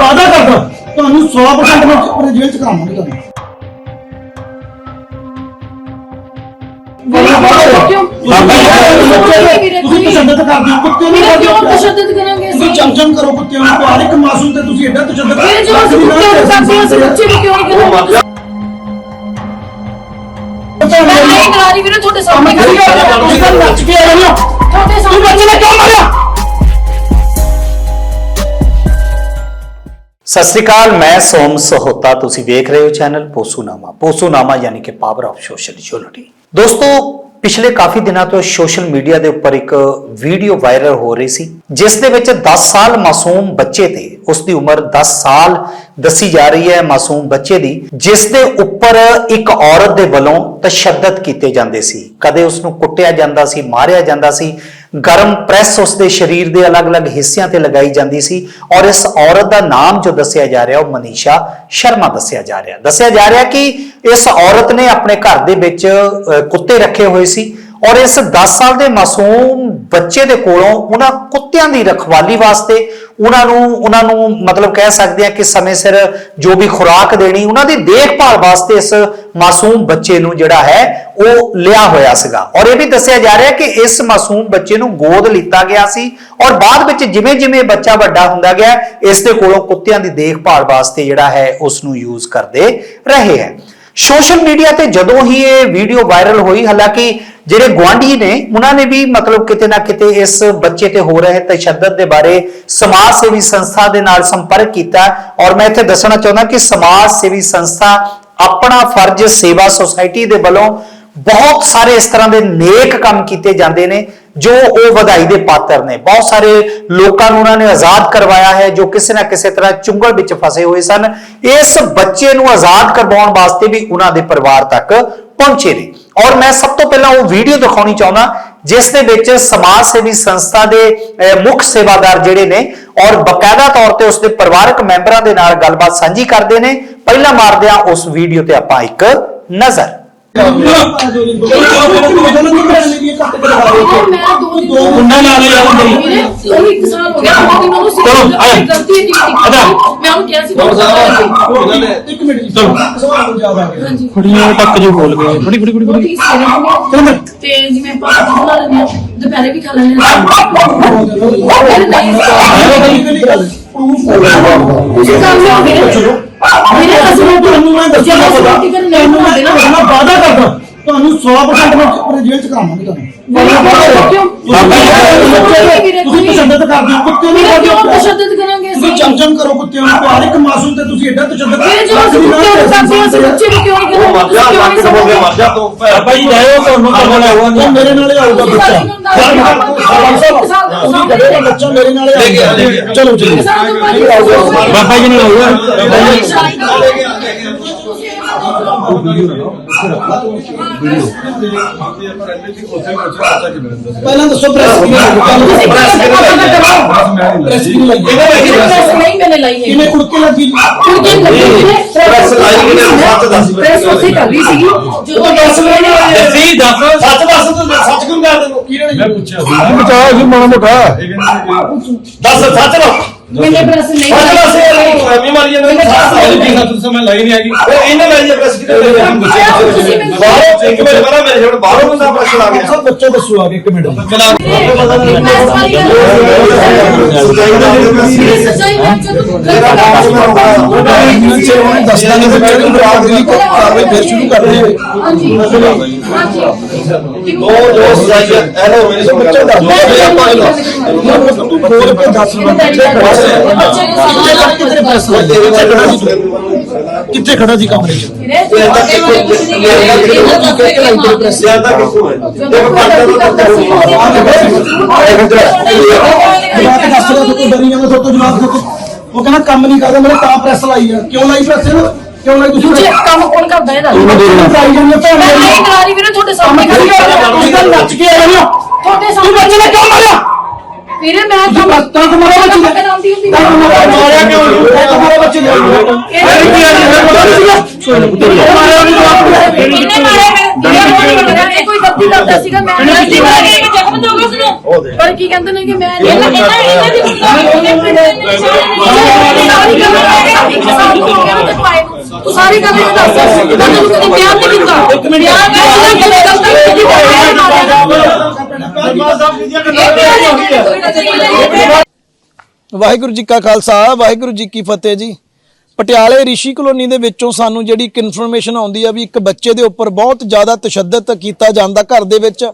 ਵਾਅਦਾ ਕਰਦਾ ਤੁਹਾਨੂੰ 100% ਮੈਂ ਆਪਣੇ ਜੇਲ੍ਹ ਚ ਕਰਾਵਾਂਗਾ ਤੁਹਾਨੂੰ। ਕਿਉਂ? ਤੁਸੀਂ ਤਸ਼ੱਦਦ ਕਰਦੇ ਹੋ? ਕੁੱਤੇ ਨੂੰ ਵੀਰੇ ਕਰਦੇ? ਕਿਉਂ ਹੋ ਪਿਆਰ। ਤਸ਼ੱਦਦ ਕਰਾਂਗੇ ਤੁਸੀਂ ਅਸੀਂ ਚਮਚਮ ਕਰੋ ਕੁੱਤਿਆਂ ਨੂੰ ਪਿਆਰ ਇੱਕ ਮਾਸੂਮ ਤੇ ਤੁਸੀਂ ਐਡਾ ਤਸ਼ੱਦਦ ਵੀਰੇ ਜਦੋਂ ਅਸੀਂ ਕੁੱਤੇ ਨੂੰ ਕਰਦੇ ਹਾਂ ਅਸੀਂ ਬੱਚੇ ਨੂੰ ਕਿਉਂ ਨਹੀਂ ਕਰਾਂਗੇ ਮੈਂ ਨਹੀਂ ਕਰਾ ਰਹੀ ਵੀਰੇ ਤੁਹਾਡੇ ਸਾਹਮਣੇ ਖੜੀ ਹੋ ਤੁਸੀਂ ਤਾਂ ਨੱਚ ਕੇ ਆਏ ਹੋ। ਸਤਿ ਸ੍ਰੀ ਅਕਾਲ, ਮੈਂ ਸੋਮ ਸਹੋਤਾ, ਤੁਸੀਂ ਵੇਖ ਰਹੇ ਹੋ ਚੈਨਲ ਪੋਸੂਨਾਮਾ। ਪੋਸੂਨਾਮਾ ਯਾਨੀ ਕਿ ਪਾਵਰ ਆਫ ਸੋਸ਼ਲ ਯੂਨਿਟੀ ਦੋਸਤੋ, ਪਿਛਲੇ ਕਾਫੀ ਦਿਨਾਂ ਤੋਂ ਸੋਸ਼ਲ ਮੀਡੀਆ ਦੇ ਉੱਪਰ ਇੱਕ ਵੀਡੀਓ ਵਾਇਰਲ ਹੋ ਰਹੀ ਸੀ, ਜਿਸ ਦੇ ਵਿੱਚ 10 ਸਾਲ ਮਾਸੂਮ ਬੱਚੇ ਤੇ ਉਸ ਦੀ ਉਮਰ 10 ਸਾਲ ਦੱਸੀ ਜਾ ਰਹੀ ਹੈ ਮਾਸੂਮ ਬੱਚੇ ਦੀ, ਜਿਸ ਦੇ ਉੱਪਰ ਇੱਕ ਔਰਤ ਦੇ ਵੱਲੋਂ ਤਸ਼ੱਦਦ ਕੀਤੇ ਜਾਂਦੇ ਸੀ। ਕਦੇ ਉਸ ਨੂੰ ਕੁੱਟਿਆ ਜਾਂਦਾ ਸੀ, ਮਾਰਿਆ ਜਾਂਦਾ ਸੀ ਗਰਮ ਪ੍ਰੈਸ ਉਸ ਦੇ ਸਰੀਰ ਦੇ ਅਲੱਗ-ਅਲੱਗ ਹਿੱਸਿਆਂ ਤੇ ਲਗਾਈ ਜਾਂਦੀ ਸੀ ਔਰ ਇਸ ਔਰਤ ਦਾ ਨਾਮ ਜੋ ਦੱਸਿਆ ਜਾ ਰਿਹਾ ਉਹ ਮਨੀਸ਼ਾ ਸ਼ਰਮਾ ਦੱਸਿਆ ਜਾ ਰਿਹਾ। ਦੱਸਿਆ ਜਾ ਰਿਹਾ ਕਿ ਇਸ ਔਰਤ ਨੇ ਆਪਣੇ ਘਰ ਦੇ ਵਿੱਚ ਅਹ, ਕੁੱਤੇ ਰੱਖੇ ਹੋਏ ਸੀ। ਔਰ ਇਸ 10 ਸਾਲ ਦੇ ਮਾਸੂਮ ਬੱਚੇ ਦੇ ਕੋਲੋਂ ਉਹਨਾਂ ਕੁੱਤਿਆਂ ਦੀ ਰਖਵਾਲੀ ਵਾਸਤੇ ਉਹਨਾਂ ਨੂੰ ਉਹਨਾਂ ਨੂੰ ਮਤਲਬ ਕਹਿ ਸਕਦੇ ਆ ਕਿ ਸਮੇਂ ਸਿਰ ਜੋ ਵੀ ਖੁਰਾਕ ਦੇਣੀ, ਉਹਨਾਂ ਦੀ ਦੇਖਭਾਲ ਵਾਸਤੇ ਇਸ ਮਾਸੂਮ ਬੱਚੇ ਨੂੰ ਜਿਹੜਾ ਹੈ ਉਹ ਲਿਆ ਹੋਇਆ ਸੀਗਾ। ਔਰ ਇਹ ਵੀ ਦੱਸਿਆ ਜਾ ਰਿਹਾ ਕਿ ਇਸ ਮਾਸੂਮ ਬੱਚੇ ਨੂੰ ਗੋਦ ਲਿੱਤਾ ਗਿਆ ਸੀ ਔਰ ਬਾਅਦ ਵਿੱਚ ਜਿਵੇਂ ਜਿਵੇਂ ਬੱਚਾ ਵੱਡਾ ਹੁੰਦਾ ਗਿਆ, ਇਸ ਦੇ ਕੋਲੋਂ ਕੁੱਤਿਆਂ ਦੀ ਦੇਖਭਾਲ ਵਾਸਤੇ ਜਿਹੜਾ ਹੈ ਉਸ ਨੂੰ ਯੂਜ਼ ਕਰਦੇ ਰਹੇ ਹੈ। ਸੋਸ਼ਲ ਮੀਡੀਆ ਤੇ ਜਦੋਂ ਹੀ ਇਹ ਵੀਡੀਓ ਵਾਇਰਲ ਹੋਈ, ਹਾਲਾਂਕਿ ਜਿਹੜੇ ਗੁਆਂਢੀ ਨੇ, ਉਹਨਾਂ ਨੇ ਵੀ ਮਤਲਬ ਕਿਤੇ ਨਾ ਕਿਤੇ ਇਸ ਬੱਚੇ ਤੇ ਹੋ ਰਹੇ ਤਸ਼ੱਦਦ ਦੇ ਬਾਰੇ ਸਮਾਜ ਸੇਵੀ ਸੰਸਥਾ ਦੇ ਨਾਲ ਸੰਪਰਕ ਕੀਤਾ। ਔਰ ਮੈਂ ਇੱਥੇ ਦੱਸਣਾ ਚਾਹੁੰਦਾ ਕਿ ਸਮਾਜ ਸੇਵੀ ਸੰਸਥਾ ਆਪਣਾ ਫਰਜ਼ ਸੇਵਾ ਸੁਸਾਇਟੀ ਦੇ ਵੱਲੋਂ ਬਹੁਤ ਸਾਰੇ ਇਸ ਤਰ੍ਹਾਂ ਦੇ ਨੇਕ ਕੰਮ ਕੀਤੇ ਜਾਂਦੇ ਨੇ, ਜੋ ਉਹ ਵਧਾਈ ਦੇ ਪਾਤਰ ਨੇ। ਬਹੁਤ ਸਾਰੇ ਲੋਕਾਂ ਨੂੰ ਉਹਨਾਂ ਨੇ ਆਜ਼ਾਦ ਕਰਵਾਇਆ ਹੈ, ਜੋ ਕਿਸੇ ਨਾ ਕਿਸੇ ਤਰ੍ਹਾਂ ਚੁੰਗਲ ਵਿੱਚ ਫਸੇ ਹੋਏ ਸਨ। ਇਸ ਬੱਚੇ ਨੂੰ ਆਜ਼ਾਦ ਕਰਵਾਉਣ ਵਾਸਤੇ ਵੀ ਉਹਨਾਂ ਦੇ ਪਰਿਵਾਰ ਤੱਕ ਪਹੁੰਚੇ ਨੇ। ਔਰ ਮੈਂ ਸਭ ਤੋਂ ਪਹਿਲਾਂ ਉਹ ਵੀਡੀਓ ਦਿਖਾਉਣੀ ਚਾਹੁੰਦਾ, ਜਿਸ ਦੇ ਵਿੱਚ ਸਮਾਜ ਸੇਵੀ ਸੰਸਥਾ ਦੇ ਮੁੱਖ ਸੇਵਾਦਾਰ ਜਿਹੜੇ ਨੇ ਔਰ ਬਕਾਇਦਾ ਤੌਰ ਤੇ ਉਸਦੇ ਪਰਿਵਾਰਕ ਮੈਂਬਰਾਂ ਦੇ ਨਾਲ ਗੱਲਬਾਤ ਸਾਂਝੀ ਕਰਦੇ ਨੇ। ਪਹਿਲਾਂ ਮਾਰਦੇ ਹਾਂ ਉਸ ਵੀਡੀਓ ਤੇ ਆਪਾਂ ਇੱਕ ਨਜ਼ਰ। ਦੋ ਮੁੰਡਾ ਲਾ ਲਿਆ ਯਾਰ ਮੇਰੀ ਵੀਰੇ ਉਹ ਇੱਕ ਸਾਲ ਹੋ ਗਿਆ ਉਹਨਾਂ ਦੀ ਮੈਨੂੰ ਸੀ ਚਲੋ, ਆਇਆ। ਗਲਤੀ ਨਹੀਂ ਕੀਤੀ ਮੈਂ ਉਹਨੂੰ ਕਿਹਾ ਸੀ ਦੋ ਸਾਲ ਹੋ ਗਏ ਇੱਕ ਮਿੰਟ ਜੀ ਸਵਾਲ ਜਵਾਬ ਆ ਗਿਆ ਹਾਂਜੀ ਕੁੜੀਆਂ ਤੱਕ ਜੋ ਬੋਲ ਗਏ ਬੜੀ ਬੜੀ ਬੜੀ ਉਹ ਠੀਕ ਸੀ ਨੇ ਤੇ ਜਿਵੇਂ ਆਪਾਂ ਖਾਣਾ ਬਣਾ ਲੈਂਦੇ ਹਾਂ ਦੁਪਹਿਰੇ ਵੀ ਖਾ ਲੈਂਦੇ ਹਾਂ ਉਹ ਫਿਰ ਨਹੀਂ ਤੁਸੀਂ ਕੰਮ ਹੋ ਗਏ ਮੇਰੇ ਹਸਬੰਦ ਤੁਹਾਨੂੰ ਮੈਂ ਦੱਸਿਆ ਨਾ ਪਤਾ ਤੁਹਾਨੂੰ ਮੈਂ ਵਾਅਦਾ ਕਰਦਾ। ਤੁਹਾਨੂੰ 100% ਮੈਂ ਆਪਣੇ ਜੇਲ੍ਹ ਚ ਕਰਾਵਾਂਗਾ ਤੁਹਾਨੂੰ। ਤੁਸੀਂ ਤਸ਼ੱਦਦ ਕਰਦੇ ਹੋ। ਕੁੱਤੇ ਨੂੰ ਕਰਦੇ ਹੋ। ਤਸ਼ੱਦਦ ਕਰਾਂਗੇ ਤੁਸੀਂ ਚਮਚਮ ਕਰੋ ਕੁੱਤਿਆਂ ਨੂੰ। ਪਿਆਰ ਇੱਕ ਮਾਸੂਮ ਤੇ ਤੁਸੀਂ ਐਡਾ ਤਸ਼ੱਦਦ ਵੀਰੇ ਜਦੋਂ ਅਸੀਂ ਕੁੱਤੇ ਨੂੰ ਕਰਦੇ ਹਾਂ ਅਸੀਂ ਬੱਚੇ ਨੂੰ ਕਿਉਂ ਨਹੀਂ ਕਰਾਂਗੇ? ਤੁਸੀਂ ਕਿਉਂ ਨਹੀਂ ਸਮਝਦੇ? ਬਾਬਾ ਜੀ ਜਾਇਓ ਤੁਹਾਨੂੰ ਕੰਮ ਲਾਉਗਾ ਉਹ ਮੇਰੇ ਨਾਲ ਹੀ ਆਊਗਾ ਬੱਚਾ ਬੱਚਾ ਮੇਰੇ ਨਾਲ ਹੀ ਆਊਗਾ ਚਲੋ ਜੀ ਬਾਬਾ ਜੀ ਨੇ ਆਊਗਾ। ਪਹਿਲਾਂ ਦੱਸੋ ਪ੍ਰੈਸ ਕਿਵੇਂ ਪ੍ਰੈਸ ਕਿਵੇਂ ਲੱਗੀ ਨਹੀਂ ਮੈਨੇ ਲਾਈ ਹੈ? ਕਿਵੇਂ ਕੁੜਕੇ ਲੱਗੀ? ਕੁੜੀ ਲੱਗੀ ਨੇ ਪ੍ਰੈਸ ਲਾਈ ਕਿਨੇ ਸੱਚ ਦੱਸ ਪ੍ਰੈਸ ਉੱਥੇ ਕਰ ਰਹੀ ਸੀਗੀ। ਜਦੋਂ ਦੱਸ ਵਜੇ ਸੀ ਦੱਸ ਸੱਚ ਦੱਸ ਤੂੰ ਸੱਚ ਕਿਉਂ ਕਰ ਦੇ ਕਿਹਨੇ ਮੈਂ ਪੁੱਛਿਆ ਬਚਾਓ ਸੀ ਮਾੜਾ ਮੋਟਾ। ਦੱਸ ਸੱਚ ਦੱਸ। ਮੈਨੇ ਪ੍ਰੈਸ ਨਹੀਂ ਸੱਚ ਦੱਸ ਲਾਈ ਐਵੇਂ ਮਾਰੀ ਜਾਂਦਾ ਸੱਚ ਸਮਝ ਲਾਈ ਨਹੀਂ ਹੈਗੀ ਉਹ ਇਹਨੇ ਲਾਈ ਹੈ ਪ੍ਰੈਸ ਕਿਤੇ ਬਾਹਰੋਂ ਇੱਕ ਮਿੰਟ ਪਹਿਲਾਂ ਮੇਰੇ ਜੋੜ ਬਾਹਰੋਂ ਬੰਦਾ ਪ੍ਰੈਸ ਲਾ ਗਿਆ ਸਭ ਬੱਚੇ ਦੱਸੋ ਆ ਕੇ ਇੱਕ ਮਿੰਟ ਸੱਚਾਈ ਹੈ ਜਦੋਂ ਦੱਸਦਾ ਨਹੀਂ ਫਿਰ ਕਿਹੜੀ ਬਰਾਦਰੀ ਕੋ ਕਾਰਵਾਈ ਫਿਰ ਸ਼ੁਰੂ ਕਰਦੇ ਹਾਂਜੀ ਹਾਂਜੀ ਉਹ ਜੋ ਸਜ਼ਾਈ ਹੈ ਇਹਨੇ ਮੇਰੇ ਸੇ ਬੱਚੇ ਦੱਸ ਦੋ ਤੂੰ ਬੋਲ ਕੇ ਦੱਸ ਕਿੱਥੇ ਖੜਾ ਸੀ ਕਮਰੇ 'ਚ ਜ਼ਿਆਦਾ ਕਿੱਥੋਂ ਹੈ ਬਾਤ ਦੱਸ ਰਿਹਾ ਤੂੰ ਡਰੀ ਜਾਂਦਾ ਤੂੰ ਜਵਾਬ ਦੇ ਉਹ ਕਹਿੰਦਾ ਕੰਮ ਨਹੀਂ ਕਰਦਾ ਮੇਰੇ ਤਾਂ ਪ੍ਰੈਸ ਲਾਈ ਆ ਕਿਉਂ ਲਾਈ ਪ੍ਰੈਸ ਇਹਨੂੰ ਕਿਉਂ ਲਾਈ ਤੁਸੀਂ ਦੂਜੇ ਕੰਮ ਕੌਣ ਕਰਦਾ ਇਹਦਾ ਇਹਨੂੰ ਲਾਈ ਜਾਂਦੀ ਆ ਭੈਣ ਮੈਂ ਮੇਰੀ। ਨਹੀਂ ਕਰਾ ਰਹੀ ਵੀਰੇ ਤੁਹਾਡੇ ਸਾਹਮਣੇ ਖੜੀ ਹੋ ਤੁਸੀਂ ਤਾਂ ਨੱਚ ਕੇ ਆਏ ਹੋ ਤੁਹਾਡੇ ਤੂੰ ਸਾਹਮਣੇ ਬੱਚੇ ਨੇ ਕਿਉਂ ਮਾਰਿਆ ਵੀਰੇ ਮੈਂ ਤੂੰ ਬਸ ਤਾਂ ਤੁਹਾਡਾ ਬੱਚੇ ਨੇ ਕਰਾਉਂਦੀ ਹੁੰਦੀ ਤਾਂ ਮਾਰਿਆ ਮਾਰਿਆ ਕਿਉਂ ਨਹੀਂ ਇਹ ਤੁਹਾਡੇ ਬੱਚੇ ਨੇ ਇਹ ਕੀ ਆ ਰਿਹਾ ਮਾਰਿਆ ਨਹੀਂ ਇਹਨੇ ਮਾਰਿਆ ਮੈਂ ਇਹ ਕੋਈ ਗਲਤੀ ਕਰਦਾ ਸੀਗਾ ਮੈਂ ਨਹੀਂ ਮਾਰਿਆ ਜ਼ਖਮ ਹੋ ਗਿਆ ਉਸਨੂੰ ਪਰ ਕੀ ਕਹਿੰਦੇ ਨੇ ਕਿ ਮੈਂ ਇਹਨਾਂ ਇਹਨਾਂ ਇਹਨਾਂ ਦੀ ਤੂੰ ਸਾਰੀ ਗੱਲ ਇਹ ਦੱਸ ਮੈਂ ਤੈਨੂੰ ਕਦੇ ਬਿਆਨ ਨਹੀਂ ਕੀਤਾ ਬਿਆਨ ਮੈਂ ਗੱਲ ਗਲਤ ਕੀਤੀ ਵਾਹਿਗੁਰੂ ਜੀ ਕਾ ਖਾਲਸਾ, ਵਾਹਿਗੁਰੂ ਜੀ ਕੀ ਫਤਿਹ ਜੀ। ਪਟਿਆਲੇ ਰਿਸ਼ੀ ਕਲੋਨੀ ਦੇ ਵਿੱਚੋਂ ਸਾਨੂੰ ਜਿਹੜੀ ਇੱਕ ਇਨਫੋਰਮੇਸ਼ਨ ਆਉਂਦੀ ਆ ਵੀ ਇੱਕ ਬੱਚੇ ਦੇ ਉੱਪਰ ਬਹੁਤ ਜ਼ਿਆਦਾ ਤਸ਼ੱਦਦ ਕੀਤਾ ਜਾਂਦਾ ਘਰ ਦੇ ਵਿੱਚ।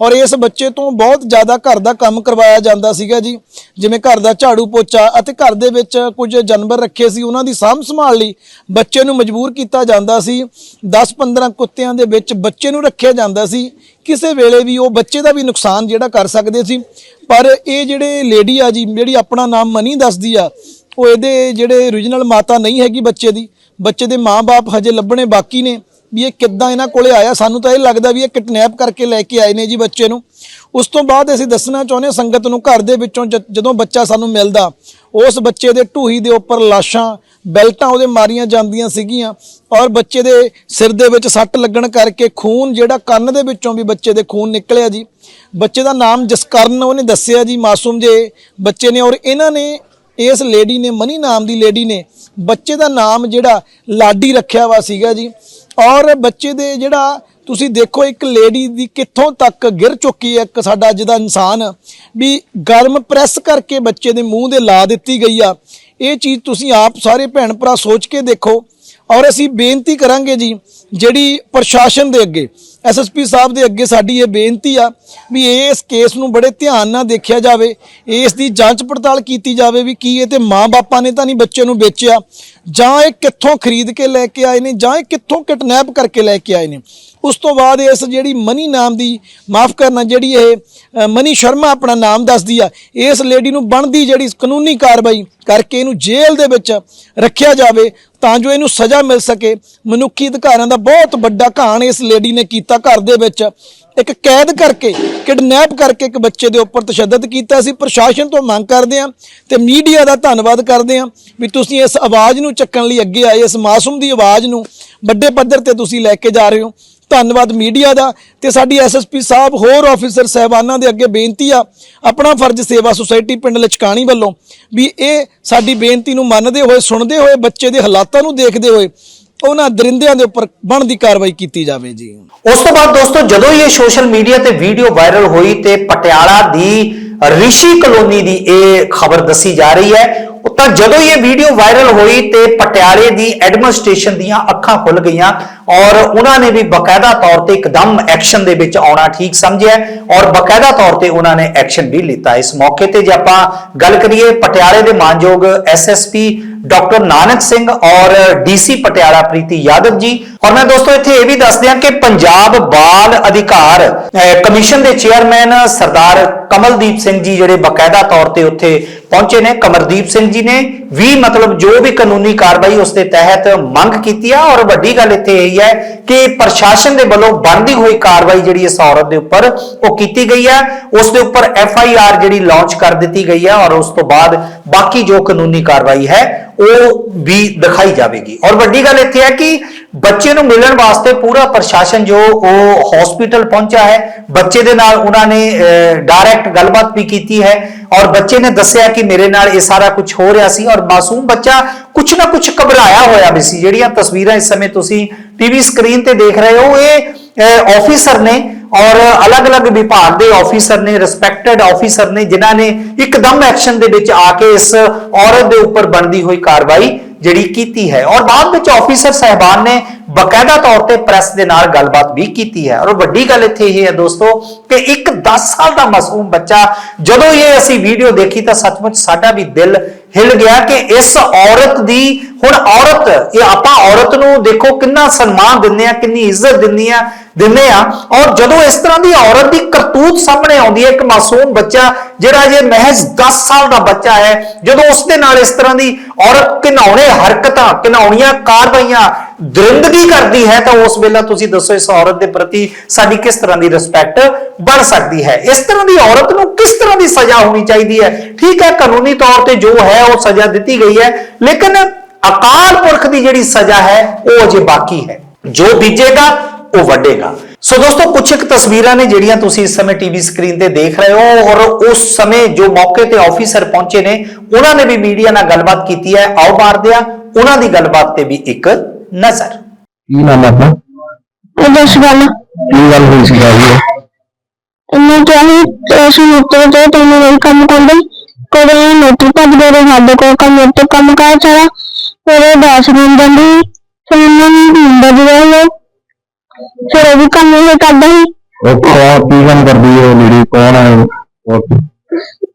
ਔਰ ਇਸ ਬੱਚੇ ਤੋਂ ਬਹੁਤ ਜ਼ਿਆਦਾ ਘਰ ਦਾ ਕੰਮ ਕਰਵਾਇਆ ਜਾਂਦਾ ਸੀਗਾ ਜੀ। ਜਿਵੇਂ ਘਰ ਦਾ ਝਾੜੂ ਪੋਚਾ ਅਤੇ ਘਰ ਦੇ ਵਿੱਚ ਕੁਝ ਜਾਨਵਰ ਰੱਖੇ ਸੀ, ਉਹਨਾਂ ਦੀ ਸਾਂਭ ਸੰਭਾਲ ਲਈ ਬੱਚੇ ਨੂੰ ਮਜਬੂਰ ਕੀਤਾ ਜਾਂਦਾ ਸੀ। 10-15 ਕੁੱਤਿਆਂ ਦੇ ਵਿੱਚ ਬੱਚੇ ਨੂੰ ਰੱਖਿਆ ਜਾਂਦਾ ਸੀ। ਕਿਸੇ ਵੇਲੇ ਵੀ ਉਹ ਬੱਚੇ ਦਾ ਵੀ ਨੁਕਸਾਨ ਜਿਹੜਾ ਕਰ ਸਕਦੇ ਸੀ। ਪਰ ਇਹ ਜਿਹੜੇ ਲੇਡੀ ਆ ਜੀ, ਜਿਹੜੀ ਆਪਣਾ ਨਾਮ ਮਨੀ ਦੱਸਦੀ ਆ ਉਹ ਇਹਦੇ ਜਿਹੜੇ origignal ਮਾਤਾ ਨਹੀਂ ਹੈਗੀ ਬੱਚੇ ਦੀ, ਬੱਚੇ ਦੇ ਮਾਪੇ ਹਜੇ ਲੱਭਣੇ ਬਾਕੀ ਨੇ, ਵੀ ਇਹ ਕਿੱਦਾਂ ਇਹਨਾਂ ਕੋਲੇ ਆਇਆ। ਸਾਨੂੰ ਤਾਂ ਇਹ ਲੱਗਦਾ ਵੀ ਇਹ ਕਿਡਨੈਪ ਕਰਕੇ ਲੈ ਕੇ ਆਏ ਨੇ ਜੀ ਬੱਚੇ ਨੂੰ। ਉਸ ਤੋਂ ਬਾਅਦ ਅਸੀਂ ਦੱਸਣਾ ਚਾਹੁੰਦੇ ਹਾਂ ਸੰਗਤ ਨੂੰ ਘਰ ਦੇ ਵਿੱਚੋਂ ਜਦੋਂ ਬੱਚਾ ਸਾਨੂੰ ਮਿਲਦਾ, ਉਸ ਬੱਚੇ ਦੇ ਢੂਹੀ ਦੇ ਉੱਪਰ ਲਾਸ਼ਾਂ, ਬੈਲਟਾਂ ਉਹਦੇ ਮਾਰੀਆਂ ਜਾਂਦੀਆਂ ਸੀਗੀਆਂ ਔਰ ਬੱਚੇ ਦੇ ਸਿਰ ਦੇ ਵਿੱਚ ਸੱਟ ਲੱਗਣ ਕਰਕੇ ਖੂਨ ਜਿਹੜਾ ਕੰਨ ਦੇ ਵਿੱਚੋਂ ਵੀ ਬੱਚੇ ਦੇ ਖੂਨ ਨਿਕਲਿਆ ਜੀ। ਬੱਚੇ ਦਾ ਨਾਮ ਜਸਕਰਨ ਉਹਨੇ ਦੱਸਿਆ ਜੀ, ਮਾਸੂਮ ਜੇ ਬੱਚੇ ਨੇ ਔਰ ਇਹਨਾਂ ਨੇ ਇਸ ਲੇਡੀ ਨੇ, ਮਨੀ ਨਾਮ ਦੀ ਲੇਡੀ ਨੇ ਬੱਚੇ ਦਾ ਨਾਮ ਜਿਹੜਾ ਲਾਡੀ ਰੱਖਿਆ ਵਾ ਸੀਗਾ ਜੀ। ਔਰ ਬੱਚੇ ਦੇ ਜਿਹੜਾ ਤੁਸੀਂ ਦੇਖੋ, ਇੱਕ ਲੇਡੀ ਦੀ ਕਿੱਥੋਂ ਤੱਕ ਗਿਰ ਚੁੱਕੀ ਹੈ ਇੱਕ ਸਾਡਾ ਅੱਜ ਦਾ ਇਨਸਾਨ। ਵੀ ਗਰਮ ਪ੍ਰੈਸ ਕਰਕੇ ਬੱਚੇ ਦੇ ਮੂੰਹ ਦੇ ਲਾ ਦਿੱਤੀ ਗਈ ਆ। ਇਹ ਚੀਜ਼ ਤੁਸੀਂ ਆਪ ਸਾਰੇ ਭੈਣ ਭਰਾ ਸੋਚ ਕੇ ਦੇਖੋ। ਔਰ ਅਸੀਂ ਬੇਨਤੀ ਕਰਾਂਗੇ ਜੀ, ਜਿਹੜੀ ਪ੍ਰਸ਼ਾਸਨ ਦੇ ਅੱਗੇ ਐਸਐਸਪੀ ਸਾਹਿਬ ਦੇ ਅੱਗੇ ਸਾਡੀ ਇਹ ਬੇਨਤੀ ਆ ਵੀ ਇਸ ਕੇਸ ਨੂੰ ਬੜੇ ਧਿਆਨ ਨਾਲ ਦੇਖਿਆ ਜਾਵੇ, ਇਸ ਦੀ ਜਾਂਚ ਪੜਤਾਲ ਕੀਤੀ ਜਾਵੇ ਵੀ ਕੀ ਇਹ ਤੇ ਮਾਂ-ਬਾਪਾਂ ਨੇ ਤਾਂ ਨਹੀਂ ਬੱਚੇ ਨੂੰ ਵੇਚਿਆ, ਜਾਂ ਇਹ ਕਿੱਥੋਂ ਖਰੀਦ ਕੇ ਲੈ ਕੇ ਆਏ ਨੇ, ਜਾਂ ਇਹ ਕਿੱਥੋਂ ਕਿਡਨੈਪ ਕਰਕੇ ਲੈ ਕੇ ਆਏ ਨੇ। ਉਸ ਤੋਂ ਬਾਅਦ ਇਸ ਜਿਹੜੀ ਮਨੀ ਨਾਮ ਦੀ, ਮਾਫ ਕਰਨਾ, ਜਿਹੜੀ ਇਹ ਮਨੀ ਸ਼ਰਮਾ ਆਪਣਾ ਨਾਮ ਦੱਸਦੀ ਆ, ਇਸ ਲੇਡੀ ਨੂੰ ਬਣਦੀ ਜਿਹੜੀ ਕਾਨੂੰਨੀ ਕਾਰਵਾਈ ਕਰਕੇ ਇਹਨੂੰ ਜੇਲ੍ਹ ਦੇ ਵਿੱਚ ਰੱਖਿਆ ਜਾਵੇ ਤਾਂ ਜੋ ਇਹਨੂੰ ਸਜ਼ਾ ਮਿਲ ਸਕੇ। ਮਨੁੱਖੀ ਅਧਿਕਾਰਾਂ ਦਾ ਬਹੁਤ ਵੱਡਾ ਘਾਣ ਇਸ ਲੇਡੀ ਨੇ ਕੀਤਾ ਘਰ ਦੇ ਵਿੱਚ। ਇੱਕ ਕੈਦ ਕਰਕੇ, ਕਿਡਨੈਪ ਕਰਕੇ ਇੱਕ ਬੱਚੇ ਦੇ ਉੱਪਰ ਤਸ਼ੱਦਦ ਕੀਤਾ ਸੀ। ਪ੍ਰਸ਼ਾਸਨ ਤੋਂ ਮੰਗ ਕਰਦੇ ਹਾਂ ਤੇ ਮੀਡੀਆ ਦਾ ਧੰਨਵਾਦ ਕਰਦੇ ਹਾਂ ਵੀ ਤੁਸੀਂ ਇਸ ਆਵਾਜ਼ ਨੂੰ ਚੱਕਣ ਲਈ ਅੱਗੇ ਆਏ, ਇਸ ਮਾਸੂਮ ਦੀ ਆਵਾਜ਼ ਨੂੰ ਵੱਡੇ ਪੱਧਰ ਤੇ ਤੁਸੀਂ ਲੈ ਕੇ ਜਾ ਰਹੇ ਹੋ। ਧੰਨਵਾਦ ਮੀਡੀਆ ਦਾ ਤੇ ਸਾਡੀ ਐਸਐਸਪੀ ਸਾਹਿਬ, ਹੋਰ ਆਫੀਸਰ ਸਹਿਬਾਨਾਂ ਦੇ ਅੱਗੇ ਬੇਨਤੀ ਆ, ਆਪਣਾ ਫਰਜ਼ ਸੇਵਾ ਸੁਸਾਇਟੀ ਪਿੰਡ ਲਚਕਾਣੀ ਵੱਲੋਂ ਵੀ ਇਹ ਸਾਡੀ ਬੇਨਤੀ ਨੂੰ ਮੰਨਦੇ ਹੋਏ, ਸੁਣਦੇ ਹੋਏ, ਬੱਚੇ ਦੇ ਹਾਲਾਤਾਂ ਨੂੰ ਦੇਖਦੇ ਹੋਏ ਉਹਨਾਂ ਦਰਿੰਦਿਆਂ ਦੇ ਉੱਪਰ ਬਣਦੀ ਕਾਰਵਾਈ ਕੀਤੀ ਜਾਵੇ ਜੀ। ਉਸ ਤੋਂ ਬਾਅਦ ਦੋਸਤੋ, ਜਦੋਂ ਇਹ ਸੋਸ਼ਲ ਮੀਡੀਆ ਤੇ ਵੀਡੀਓ ਵਾਇਰਲ ਹੋਈ ਤੇ ਪਟਿਆਲਾ ਦੀ ਰਿਸ਼ੀ ਕਲੋਨੀ ਦੀ ਇਹ ਖਬਰ ਦੱਸੀ ਜਾ ਰਹੀ ਹੈ ਤਾਂ ਜਦੋਂ ਇਹ ਵੀਡੀਓ ਵਾਇਰਲ ਹੋਈ ਤੇ ਪਟਿਆਲੇ ਦੀ ਐਡਮਿਨਿਸਟ੍ਰੇਸ਼ਨ ਦੀਆਂ ਅੱਖਾਂ ਖੁੱਲ ਗਈਆਂ ਔਰ ਉਹਨਾਂ ਨੇ ਵੀ ਬਕਾਇਦਾ ਤੌਰ ਤੇ ਇੱਕਦਮ ਐਕਸ਼ਨ ਦੇ ਵਿੱਚ ਆਉਣਾ ਠੀਕ ਸਮਝਿਆ ਔਰ ਬਕਾਇਦਾ ਤੌਰ ਤੇ ਉਹਨਾਂ ਨੇ ਐਕਸ਼ਨ ਵੀ ਲਿੱਤਾ। ਇਸ ਮੌਕੇ ਤੇ ਜੇ ਆਪਾਂ ਗੱਲ ਕਰੀਏ ਪਟਿਆਲੇ ਦੇ ਮਾਨਯੋਗ ਐਸਐਸਪੀ ਡਾਕਟਰ ਨਾਨਕ ਸਿੰਘ ਔਰ ਡੀਸੀ ਪਟਿਆਲਾ ਪ੍ਰੀਤੀ ਯਾਦਵ ਜੀ ਔਰ ਮੈਂ ਦੋਸਤੋ ਇੱਥੇ ਇਹ ਵੀ ਦੱਸ ਦਿਆਂ ਕਿ ਪੰਜਾਬ ਬਾਲ ਅਧਿਕਾਰ ਕਮਿਸ਼ਨ ਦੇ ਚੇਅਰਮੈਨ ਸਰਦਾਰ ਕਮਲਦੀਪ ਸਿੰਘ ਜੀ ਜਿਹੜੇ ਬਕਾਇਦਾ ਤੌਰ ਤੇ ਉੱਥੇ ਪਹੁੰਚੇ ਨੇ। ਕਮਰਦੀਪ ਸਿੰਘ ਜੀ ਨੇ ਵੀ ਮਤਲਬ ਜੋ ਵੀ ਕਾਨੂੰਨੀ ਕਾਰਵਾਈ ਉਸ ਦੇ ਤਹਿਤ ਮੰਗ ਕੀਤੀ ਆ ਔਰ ਵੱਡੀ ਗੱਲ ਇੱਥੇ ਇਹ ਹੈ ਕਿ ਪ੍ਰਸ਼ਾਸਨ ਦੇ ਵੱਲੋਂ ਬਣਦੀ ਹੋਈ ਕਾਰਵਾਈ ਜਿਹੜੀ ਇਸ ਔਰਤ ਦੇ ਉੱਪਰ ਉਹ ਕੀਤੀ ਗਈ ਹੈ ਉਸ ਦੇ ਉੱਪਰ ਐਫ ਆਈ ਆਰ ਜਿਹੜੀ ਲਾਂਚ ਕਰ ਦਿੱਤੀ ਗਈ ਹੈ ਔਰ ਉਸ ਤੋਂ ਬਾਅਦ ਬਾਕੀ ਜੋ ਕਾਨੂੰਨੀ ਕਾਰਵਾਈ ਹੈ ਉਹ ਵੀ ਦਿਖਾਈ ਜਾਵੇਗੀ। ਔਰ ਵੱਡੀ ਗੱਲ ਇੱਥੇ ਹੈ ਕਿ ਬੱਚੇ ਨੂੰ ਮਿਲਣ ਵਾਸਤੇ ਪੂਰਾ ਪ੍ਰਸ਼ਾਸਨ ਜੋ ਉਹ ਹਸਪੀਟਲ ਪਹੁੰਚਾ ਹੈ, ਬੱਚੇ ਦੇ ਨਾਲ ਉਹਨਾਂ ਨੇ ਡਾਇਰੈਕਟ ਗੱਲਬਾਤ ਵੀ ਕੀਤੀ ਹੈ ਔਰ ਬੱਚੇ ਨੇ ਦੱਸਿਆ ਕਿ ਮੇਰੇ ਨਾਲ ਇਹ ਸਾਰਾ ਕੁਝ ਹੋ ਰਿਹਾ ਸੀ ਔਰ ਮਾਸੂਮ ਬੱਚਾ ਕੁਝ ਨਾ ਕੁਝ ਘਬਰਾਇਆ ਹੋਇਆ ਵੀ ਸੀ। ਜਿਹੜੀਆਂ ਤਸਵੀਰਾਂ ਇਸ ਸਮੇਂ ਤੁਸੀਂ ਟੀਵੀ ਸਕਰੀਨ ਤੇ ਦੇਖ ਰਹੇ ਹੋ, ਇਹ ਆਫੀਸਰ ਨੇ ਔਰ ਅਲੱਗ-ਅਲੱਗ ਵਿਭਾਗ ਦੇ ਆਫੀਸਰ ਨੇ ਰਿਸਪੈਕਟਡ ਆਫੀਸਰ ਨੇ, ਜਿਨ੍ਹਾਂ ਨੇ ਇੱਕਦਮ ਐਕਸ਼ਨ ਦੇ ਵਿੱਚ ਆ ਕੇ ਇਸ ਔਰਤ ਦੇ ਉੱਪਰ ਬਣਦੀ ਹੋਈ ਕਾਰਵਾਈ ਜਿਹੜੀ ਕੀਤੀ ਹੈ। ਔਰ ਬਾਅਦ ਵਿੱਚ ਆਫੀਸਰ ਸਹਿਬਾਨ ਨੇ ਬਕਾਇਦਾ ਤੌਰ ਤੇ ਪ੍ਰੈਸ ਦੇ ਨਾਲ ਗੱਲਬਾਤ ਵੀ ਕੀਤੀ ਹੈ। ਔਰ ਵੱਡੀ ਗੱਲ ਇੱਥੇ ਇਹ ਹੈ ਦੋਸਤੋ ਕਿ ਇੱਕ 10 ਸਾਲ ਦਾ ਮਾਸੂਮ ਬੱਚਾ, ਜਦੋਂ ਇਹ ਅਸੀਂ ਵੀਡੀਓ ਦੇਖੀ ਤਾਂ ਸੱਚਮੁੱਚ ਸਾਡਾ ਵੀ ਦਿਲ ਹਿਲ ਗਿਆ ਕਿ ਇਸ ਔਰਤ ਦੀ, ਹੁਣ ਔਰਤ, ਇਹ ਆਪਾਂ ਔਰਤ ਨੂੰ ਦੇਖੋ ਕਿੰਨਾ ਸਨਮਾਨ ਦਿੰਦੇ ਆ ਕਿੰਨੀ ਇੱਜ਼ਤ ਦਿੰਦੇ ਆ ਦਿੰਦੇ ਆ। ਔਰ ਜਦੋਂ ਇਸ ਤਰ੍ਹਾਂ ਦੀ ਔਰਤ ਦੀ ਕਰਤੂਤ ਸਾਹਮਣੇ ਆਉਂਦੀ ਹੈ, ਇੱਕ ਮਾਸੂਮ ਬੱਚਾ ਜਿਹੜਾ ਜੇ ਮਹਿਜ਼ 10 ਸਾਲ ਦਾ ਬੱਚਾ ਹੈ, ਜਦੋਂ ਉਸ ਦੇ ਨਾਲ ਇਸ ਤਰ੍ਹਾਂ ਦੀ ਔਰਤ ਘਿਨਾਉਣੇ ਹਰਕਤਾਂ ਘਿਨਾਉਣੀਆਂ ਕਾਰਵਾਈਆਂ ਦਰਿੰਦਗੀ ਕਰਦੀ ਹੈ, ਤਾਂ ਉਸ ਵੇਲੇ ਤੁਸੀਂ ਦੱਸੋ ਇਸ ਔਰਤ ਦੇ ਪ੍ਰਤੀ ਸਾਡੀ ਕਿਸ ਤਰ੍ਹਾਂ ਦੀ ਰਿਸਪੈਕਟ ਬਣ ਸਕਦੀ ਹੈ? ਇਸ ਤਰ੍ਹਾਂ ਦੀ ਔਰਤ ਨੂੰ ਕਿਸ ਤਰ੍ਹਾਂ ਦੀ ਸਜ਼ਾ ਹੋਣੀ ਚਾਹੀਦੀ ਹੈ? ਠੀਕ ਹੈ, ਕਾਨੂੰਨੀ ਤੌਰ ਤੇ ਜੋ ਹੈ, ਉਹ ਸਜ਼ਾ ਦਿੱਤੀ ਗਈ ਹੈ, ਲੇਕਿਨ ਅਕਾਲ ਪੁਰਖ ਦੀ ਜਿਹੜੀ ਸਜ਼ਾ ਹੈ, ਉਹ ਅਜੇ ਬਾਕੀ ਹੈ। ਜੋ ਬੀਜੇਗਾ ਉਹ ਵੱਡੇਗਾ। ਸੋ ਦੋਸਤੋ ਕੁਝ ਇੱਕ ਤਸਵੀਰਾਂ ਨੇ ਜਿਹੜੀਆਂ ਤੁਸੀਂ ਇਸ ਸਮੇਂ ਟੀਵੀ ਸਕਰੀਨ ਤੇ ਦੇਖ ਰਹੇ ਹੋ ਔਰ ਉਸ ਸਮੇਂ ਜੋ ਮੌਕੇ ਤੇ ਆਫੀਸਰ ਪਹੁੰਚੇ ਨੇ ਉਹਨਾਂ ਨੇ ਵੀ ਮੀਡੀਆ ਨਾਲ ਗੱਲਬਾਤ ਕੀਤੀ ਹੈ। ਆਓ ਮਾਰਦੇ ਆ ਉਹਨਾਂ ਦੀ ਗੱਲਬਾਤ ਤੇ ਵੀ ਇੱਕ ਨਜ਼ਰ। ਕੀ ਨਾਮ ਹੈ ਆਪਣਾ? ਦਸ ਗੱਲ ਕੀ ਗੱਲ ਹੋਈ ਸੀ ਜੀ ਮੈਂ ਕਿਹਾ ਸੀ ਅਸੀਂ ਨੋਟਰ ਤੇ ਤੈਨੂੰ ਨਹੀਂ ਕੰਮ ਕਰਦੇ ਕੋਲੇ ਨੋਟਰ ਭੱਜ ਗਏ ਤੇ ਸਾਡੇ ਕੋਲ ਕੰਮ ਉੱਤੇ ਕੰਮ ਕਰ ਸਾਰਾ ਫਿਰ ਉਹ ਦਸ ਮਿੰਟ ਜਾਂਦੀ ਫਿਰ ਉਹਨਾਂ ਨੂੰ ਮੁੰਡਾ ਜਿਹੜਾ ਉਹ ਫਿਰ ਉਹ ਵੀ ਕੰਮ ਇਹ ਕਰਦਾ ਸੀ। ਉਹ ਕੌਣ ਕੀ ਕੰਮ ਕਰਦੀ ਹੈ ਲੇਡੀ ਕੌਣ ਹੈ ਉਹ?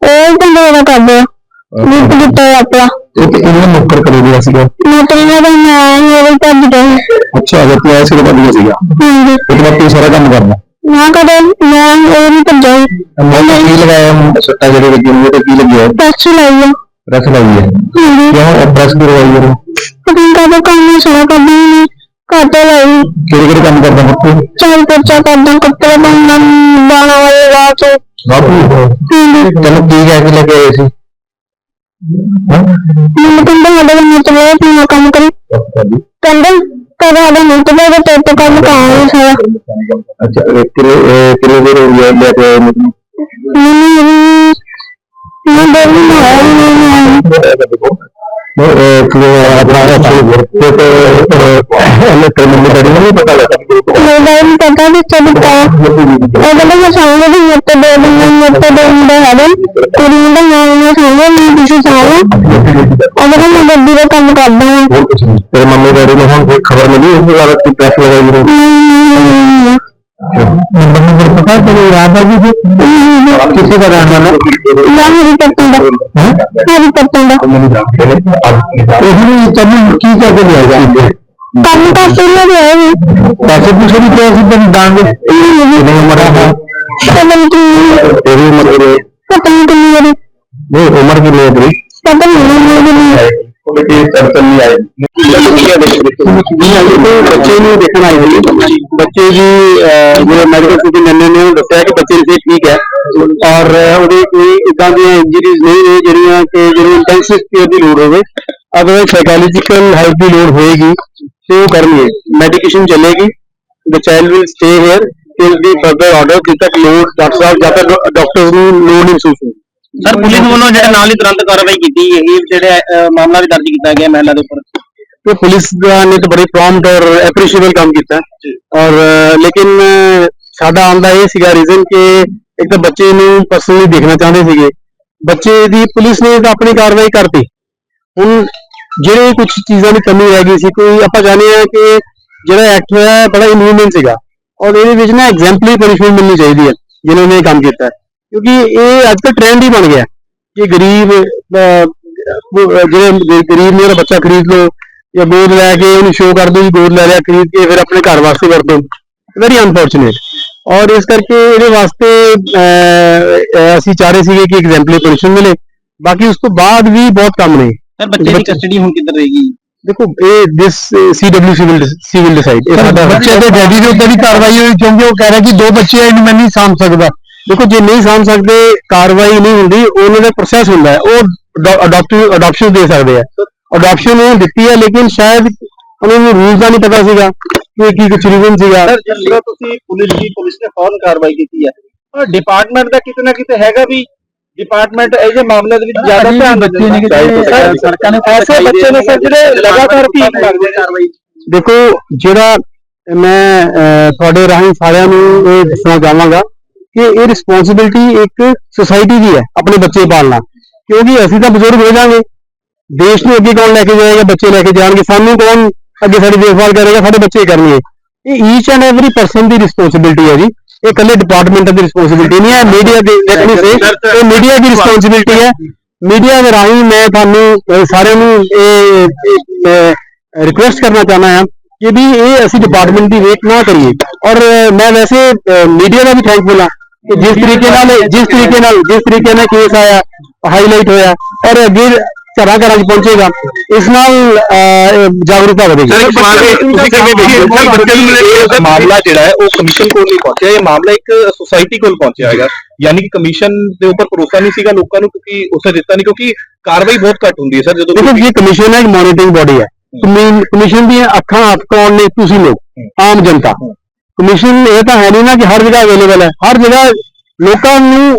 ਉਹ ਬੰਦੇ ਦਾ ਕਰਦੇ। ਲਿਖ ਦਿੱਤਾ ਆਪਣਾ। ਤੇ ਇਹਨਾਂ ਨੌਕਰ ਕਰੇ ਗਿਆ ਸੀਗਾ। ਨੋਟਰ ਨੇ ਤਾਂ ਮੈਂ ਉਹ ਵੀ ਭੱਜ ਗਏ ਅੱਛਾ ਅਗਰ ਤੂੰ ਐਸੇ ਤਾਂ ਵਧੀਆ ਸੀਗਾ। ਹਾਂਜੀ। ਇਹ ਤਾਂ ਤੂੰ ਸਾਰਾ ਕੰਮ ਕਰਦਾ ਨਾ ਕਦੇ ਮੈਂ ਉਹ ਨਹੀਂ ਭੱਜਿਆ ਮੈਂ ਕੀ ਲਗਾਇਆ ਮੁੰਡਾ ਸੱਟਾ ਜਿਹੜੇ ਲੱਗੇ ਨੇ ਉਹ ਤੇ ਕੀ ਲੱਗਿਆ? ਟੈਸਟ ਲਾਈ ਆ। ਪ੍ਰੈਸ ਲਾਈ ਹੈ ਹਾਂਜੀ। ਕਿਉਂ? ਪ੍ਰੈਸ ਕਰਵਾਈ ਹੈ ਕਦੋਂ ਕਦੋਂ ਕੰਮ ਸਾਰਾ ਕਰਦਾ ਨਹੀਂ। ਘਾਟੇ ਲਾਈ ਕਿਹੜੇ ਕਿਹੜੇ ਕੰਮ ਕਰਦਾ ਬੱਤੂ ਚਾਰ ਪੋਚਾ ਕਰਦਾ ਕੱਪੜੇ ਪਾਉਣਾ ਬਾਣਾ ਵਾਲੇ ਰਾਤ ਬਾਪੂ ਤੈਨੂੰ ਕੀ ਕਹਿ ਕੇ ਲੈ ਕੇ ਆਏ ਸੀ ਮੈਨੂੰ ਕਹਿੰਦਾ ਸਾਡੇ ਕੋਲ ਮੁੱਤ ਵੇ ਆਪਣਾ ਕੰਮ ਕਰੀ ਕਹਿੰਦਾ ਕਦਾ ਦਾ ਮੁੱਤ ਵੇ ਤੇ ਤੇ ਕੰਮ ਕਰਾਂਗੇ ਸਾਰਾ ਅੱਛਾ ਇਹ ਕਿੰਨੇ ਇਹ ਕਿੰਨੇ ਦੇਰ ਹੋ ਗਈ ਹੈ ਲੈ ਕੇ ਆਏ ਨੂੰ ਮੈਨੂੰ ਮੈਂ ਬੋਲੀ ਨਾ ਆਇਆ ਨਹੀਂ ਉਹ ਕਿ ਆਪਣਾ ਆਪਣੇ ਘਰ ਤੇ ਉਹਨੇ ਤੇ ਮੈਨੂੰ ਨੂੰ ਨਹੀਂ ਪਤਾ ਲੱਗਾ। ਮੈਂ ਨਹੀਂ ਪਤਾ ਵੀ ਚੱਲ ਪਾਇਆ ਉਹ ਕਹਿੰਦਾ ਮੈਂ ਸਾਹਮਣੇ ਦੀ ਮੁੱਤ ਦੇ ਦਿੰਦਾ ਮੁੱਤ ਦੇ ਦਿੰਦਾ ਹੈ ਕੁੜੀ ਦਾ ਨਾਮ ਮੈਂ ਸਾਹਮਣੇ ਨਹੀਂ ਕਿਸੇ ਸਾਹਮਣੇ ਉਹ ਕਹਿੰਦਾ ਮੈਂ ਗੱਡੀ ਦਾ ਕੰਮ ਕਰਦਾ ਹਾਂ। ਤੇਰੇ ਮੰਮੀ ਡੈਡੀ ਨੂੰ ਹੁਣ ਕੋਈ ਖਬਰ ਮਿਲੀ ਇਸ ਬਾਰੇ ਕਿ ਪ੍ਰੈਸ ਲਗਾਈ ਨੂੰ ਨੰਬਰ ਨੰਬਰ ਪਤਾ ਤੇਰੇ ਯਾਦ ਆ ਗਈ ਕਿਸੇ ਦਾ ਰਹਿਣਾ ਨਾ ਮੈਂ ਹਰੀ ਪੱਤਨ ਦਾ। ਹਰੀ ਪੱਤਨ ਦਾ। ਮੈਨੂੰ ਜਾਣਦੇ ਨੇ ਇਹ ਵੀ ਤੈਨੂੰ ਕੀ ਕਹਿ ਕੇ ਲਿਆ ਗਿਆ ਕੰਮ ਤਾਂ ਪਹਿਲਾਂ ਵੀ ਆਇਆ ਸੀ ਪੈਸੇ ਪੁੱਛੇ ਵੀ ਕਿਹਾ ਸੀ ਤੈਨੂੰ ਦਾਂਗੇ ਕਿੰਨੇ ਉਮਰ ਹੈ ਪਤਾ ਨਹੀਂ ਕੀ ਤੇਰੀ ਉਮਰ ਕਿੰਨੀ ਹੈ ਪਤਾ ਨਹੀਂ ਕਿੰਨੀ ਵਾਰੀ ਨਹੀਂ ਉਮਰ ਕਿੰਨੀ ਹੈ ਤੇਰੀ ਪਤਾ ਨਹੀਂ ਮੈਨੂੰ ਉਹਦੇ ਕੀ ਸਰਕਲ ਨਹੀਂ ਆਏ ਬੱਚੇ ਨੂੰ ਦੇਖਣ ਆਏ ਹੋਏ ਬੱਚੇ ਦੀ ਜਿਹੜੇ ਮੈਡੀਕਲ ਸਿਟੀ ਨੰਨੇ ਨੇ ਉਹ ਦੱਸਿਆ ਕਿ ਬੱਚੇ ਦੀ ਸਿਹਤ ਠੀਕ ਹੈ ਔਰ ਉਹਦੇ ਕੋਈ ਇਦਾਂ ਦੀਆਂ ਇੰਜਰੀਜ਼ ਨਹੀਂ ਨੇ ਜਿਹੜੀਆਂ ਕਿ ਜਿਹੜੀ ਇੰਟੈਂਸਿਵ ਕੇਅਰ ਦੀ ਲੋੜ ਹੋਵੇ ਅਗਰ ਸਾਈਕੋਲੋਜੀਕਲ ਹੈਲਪ ਦੀ ਲੋੜ ਹੋਏਗੀ ਤੇ ਉਹ ਕਰਨਗੇ ਮੈਡੀਕੇਸ਼ਨ ਚੱਲੇਗੀ the child will stay here till the further order ਜਿੱਦ ਤੱਕ ਲੋੜ ਡਾਕਟਰ ਸਾਹਿਬ ਜਦ ਤੱਕ ਡਾਕਟਰ ਨੂੰ ਲੋੜ ਨਹੀਂ ਮਹਿਸੂਸ ਹੋਈ ਸਰ ਪੁਲਿਸ ਵੱਲੋਂ ਜਿਹੜੇ ਨਾਲ ਹੀ ਤੁਰੰਤ ਕਾਰਵਾਈ ਕੀਤੀ ਇਹ ਜਿਹੜੇ ਅਹ, ਮਾਮਲਾ ਵੀ ਦਰਜ ਕੀਤਾ ਗਿਆ ਮਹਿਲਾ ਦੇ ਉੱਪਰ तो पुलिस ने तो बड़ी प्रॉम्प्ट और एप्रिशिएबल काम ਕੀਤਾ ਔਰ ਅਹ, ਲੇਕਿਨ ਅਹ, ਸਾਡਾ ਆਂਦਾ ਇਹ ਸੀਗਾ ਰੀਜ਼ਨ ਕਿ ਇੱਕ ਤਾਂ ਬੱਚੇ ਨੂੰ ਪਰਸਨਲੀ ਦੇਖਣਾ ਚਾਹੁੰਦੇ ਸੀਗੇ ਬੱਚੇ ਦੀ ਪੁਲਿਸ ਨੇ ਤਾਂ ਆਪਣੀ ਕਾਰਵਾਈ ਕਰਤੀ ਹੁਣ ਜਿਹੜੇ ਕੁਝ ਚੀਜ਼ਾਂ ਦੀ ਕਮੀ ਰਹਿ ਗਈ ਸੀ ਕੋਈ ਆਪਾਂ ਜਾਣਦੇ ਹਾਂ ਕਿ ਜਿਹੜਾ ਐਕਟ ਹੋਇਆ ਬੜਾ ਇਨਹਿਊਮਨ ਸੀਗਾ। ਔਰ ਇਹਦੇ ਵਿੱਚ ਨਾ ਐਗਜ਼ੈਂਪਲਰੀ ਪਨਿਸ਼ਮੈਂਟ ਮਿਲਣੀ ਚਾਹੀਦੀ ਹੈ ਜਿਨ੍ਹਾਂ ਨੇ ਇਹ ਕੰਮ ਕੀਤਾ ਕਿਉਂਕਿ ਇਹ ਅੱਜ ਕੱਲ੍ਹ ਟ੍ਰੈਂਡ ਹੀ ਬਣ ਗਿਆ ਕਿ ਗਰੀਬ ਜਿਹੜੇ ਗਰੀਬ ਨੇ ਬੱਚਾ ਖਰੀਦ ਲੋ ਜਾਂ ਗੋਦ ਲੈ ਕੇ ਉਹਨੂੰ ਸ਼ੋਅ ਕਰ ਦੋ ਜੀ ਗੋਦ ਲੈ ਲਿਆ ਖਰੀਦ ਕੇ ਫਿਰ ਆਪਣੇ ਘਰ ਵਾਸਤੇ ਵਰਤੋ। ਵੈਰੀ ਅਨਫੋਰਚੂਨੇਟ ਔਰ ਇਸ ਕਰਕੇ ਇਹਦੇ ਵਾਸਤੇ ਅਹ, ਅਸੀਂ ਚਾਹ ਰਹੇ ਸੀਗੇ ਕਿ ਐਗਜ਼ੈਂਪਲਰੀ ਪੋਜੀਸ਼ਨ ਮਿਲੇ। ਬਾਕੀ ਉਸ ਤੋਂ ਬਾਅਦ ਵੀ ਬਹੁਤ ਕੰਮ ਨੇ। ਸਰ ਬੱਚੇ ਦੀ ਕਸਟਡੀ ਹੁਣ ਕਿੱਧਰ ਰਹੇਗੀ? ਦੇਖੋ ਇਹ this CWC will see will decide ਇਹ ਸਾਡਾ ਬੱਚੇ ਦੇ ਡੈਡੀ ਦੇ ਉੱਤੇ ਵੀ ਕਾਰਵਾਈ ਹੋਈ ਕਿਉਂਕਿ ਉਹ ਕਹਿ ਰਿਹਾ ਕਿ ਦੋ ਬੱਚੇ ਆ ਇਹਨੂੰ ਮੈਂ ਨਹੀਂ ਸਾਂਭ ਸਕਦਾ। ਦੇਖੋ ਜੇ ਨਹੀਂ ਸਾਂਭ ਸਕਦੇ ਕਾਰਵਾਈ ਨਹੀਂ ਹੁੰਦੀ ਉਹਨਾਂ ਦਾ ਪ੍ਰੋਸੈਸ ਹੁੰਦਾ ਹੈ। ਉਹ ਅਡਾਪਟਿਵ ਅਡਾਪਸ਼ਨ ਦੇ ਸਕਦੇ ਆ। ਅਡਾਪਸ਼ਨ ਉਹ ਦਿੱਤੀ ਹੈ ਲੇਕਿਨ ਸ਼ਾਇਦ ਉਹਨਾਂ ਨੂੰ ਰੂਲਸ ਦਾ ਨਹੀਂ ਪਤਾ ਸੀਗਾ ਕਿ ਕੀ ਕੁਝ ਰੀਜ਼ਨ ਸੀਗਾ। ਸਰ ਜਿਹੜਾ ਤੁਸੀਂ ਪੁਲਿਸ ਦੀ ਪੁਲਿਸ ਨੇ ਫੌਰਨ ਕਾਰਵਾਈ ਕੀਤੀ ਹੈ ਪਰ ਡਿਪਾਰਟਮੈਂਟ ਦਾ ਕਿਤੇ ਨਾ ਕਿਤੇ ਹੈਗਾ ਵੀ ਡਿਪਾਰਟਮੈਂਟ ਇਹ ਮਾਮਲੇ ਦੇ ਵਿੱਚ ਜ਼ਿਆਦਾ ਧਿਆਨ ਬੱਚੇ ਨੇ ਕਿਤੇ ਸੜਕਾਂ ਦੇ ਉੱਤੇ ਐਸੇ ਬੱਚੇ ਨੇ ਸਰ ਜਿਹੜੇ ਲਗਾਤਾਰ ਭੀਖ ਨੇ? ਕਾਰਵਾਈ ਦੇਖੋ ਜਿਹੜਾ ਮੈਂ ਤੁਹਾਡੇ ਰਾਹੀਂ ਸਾਰਿਆਂ ਨੂੰ ਇਹ ਦੱਸਣਾ ਚਾਹਾਂਗਾ ਕਿ ਇਹ ਰਿਸਪੌਂਸਿਬਿਲਟੀ ਇੱਕ ਸੁਸਾਇਟੀ ਦੀ ਹੈ ਆਪਣੇ ਬੱਚੇ ਪਾਲਣਾ। ਕਿਉਂਕਿ ਅਸੀਂ ਤਾਂ ਬਜ਼ੁਰਗ ਹੋ ਜਾਾਂਗੇ ਦੇਸ਼ ਨੂੰ ਅੱਗੇ ਕੌਣ ਲੈ ਕੇ ਜਾਏਗਾ ਬੱਚੇ ਲੈ ਕੇ ਜਾਣਗੇ। ਸਾਨੂੰ ਕੌਣ ਅੱਗੇ ਸਾਡੀ ਦੇਖਭਾਲ ਕਰੇਗਾ ਸਾਡੇ ਬੱਚੇ ਕਰਨਗੇ। ਇਹ ਈਚ ਐਂਡ ਐਵਰੀ ਪਰਸਨ ਦੀ ਰਿਸਪੌਂਸਿਬਿਲਟੀ ਹੈ ਜੀ। ਇਹ ਇਕੱਲੇ ਡਿਪਾਰਟਮੈਂਟ ਦੀ ਰਿਸਪੌਂਸਿਬਿਲਟੀ ਨਹੀਂ ਹੈ ਮੀਡੀਆ ਦੀ let me say, ਇਹ ਮੀਡੀਆ ਦੀ ਰਿਸਪੌਂਸਿਬਿਲਟੀ ਹੈ ਮੀਡੀਆ ਦੇ ਰਾਹੀਂ ਮੈਂ ਤੁਹਾਨੂੰ ਅਹ, ਸਾਰਿਆਂ ਨੂੰ ਇਹ ਰਿਕੁਐਸਟ ਕਰਨਾ ਚਾਹੁੰਦਾ ਹਾਂ ਕਿ ਵੀ ਇਹ ਅਸੀਂ ਡਿਪਾਰਟਮੈਂਟ ਦੀ ਵੇਟ ਨਾ ਕਰੀਏ। ਔਰ ਅਹ, ਮੈਂ ਵੈਸੇ ਮੀਡੀਆ ਦਾ ਵੀ ਥੈਂਕਫੁਲ ਹਾਂ ਕਿ ਜਿਸ ਤਰੀਕੇ ਨਾਲ ਜਿਸ ਤਰੀਕੇ ਨਾਲ ਜਿਸ ਤਰੀਕੇ ਨਾਲ ਕੇਸ ਆਇਆ ਹਾਈਲਾਈਟ ਹੋਇਆ ਔਰ ਅੱਗੇ ਘਰਾਂ ਘਰਾਂ 'ਚ ਪਹੁੰਚੇਗਾ। ਇਸ ਨਾਲ ਅਹ, ਜਾਗਰੂਕਤਾ ਵਧੇਗੀ। ਮਾਮਲਾ ਜਿਹੜਾ ਹੈ ਉਹ ਕਮਿਸ਼ਨ ਕੋਲ ਨਹੀਂ ਪਹੁੰਚਿਆ। ਇਹ ਮਾਮਲਾ ਇੱਕ ਸੁਸਾਇਟੀ ਕੋਲ ਪਹੁੰਚਿਆ ਹੈਗਾ। ਯਾਨੀ ਕਿ ਕਮਿਸ਼ਨ ਦੇ ਉੱਪਰ ਭਰੋਸਾ ਨਹੀਂ ਸੀਗਾ ਲੋਕਾਂ ਨੂੰ ਕਿਉਂਕਿ ਉਸੇ ਦਿੱਤਾ ਨਹੀਂ ਕਿਉਂਕਿ ਕਾਰਵਾਈ ਬਹੁਤ ਘੱਟ ਹੁੰਦੀ ਹੈ ਸਰ ਜਦੋਂ ਦੇਖੋ ਇਹ ਕਮਿਸ਼ਨ ਹੈ ਇੱਕ ਮੋਨੀਟਰਿੰਗ ਬੋਡੀ ਹੈ। ਕਮਿਸ਼ਨ ਦੀਆਂ ਅੱਖਾਂ ਹੱਥ ਕੌਣ ਨੇ ਤੁਸੀਂ ਲੋਕ ਆਮ ਜਨਤਾ। ਕਮਿਸ਼ਨ ਇਹ ਤਾਂ ਹੈ ਨਹੀਂ ਨਾ ਕਿ ਹਰ ਜਗ੍ਹਾ ਅਵੇਲੇਬਲ ਹੈ। ਹਰ ਜਗ੍ਹਾ ਲੋਕਾਂ ਨੂੰ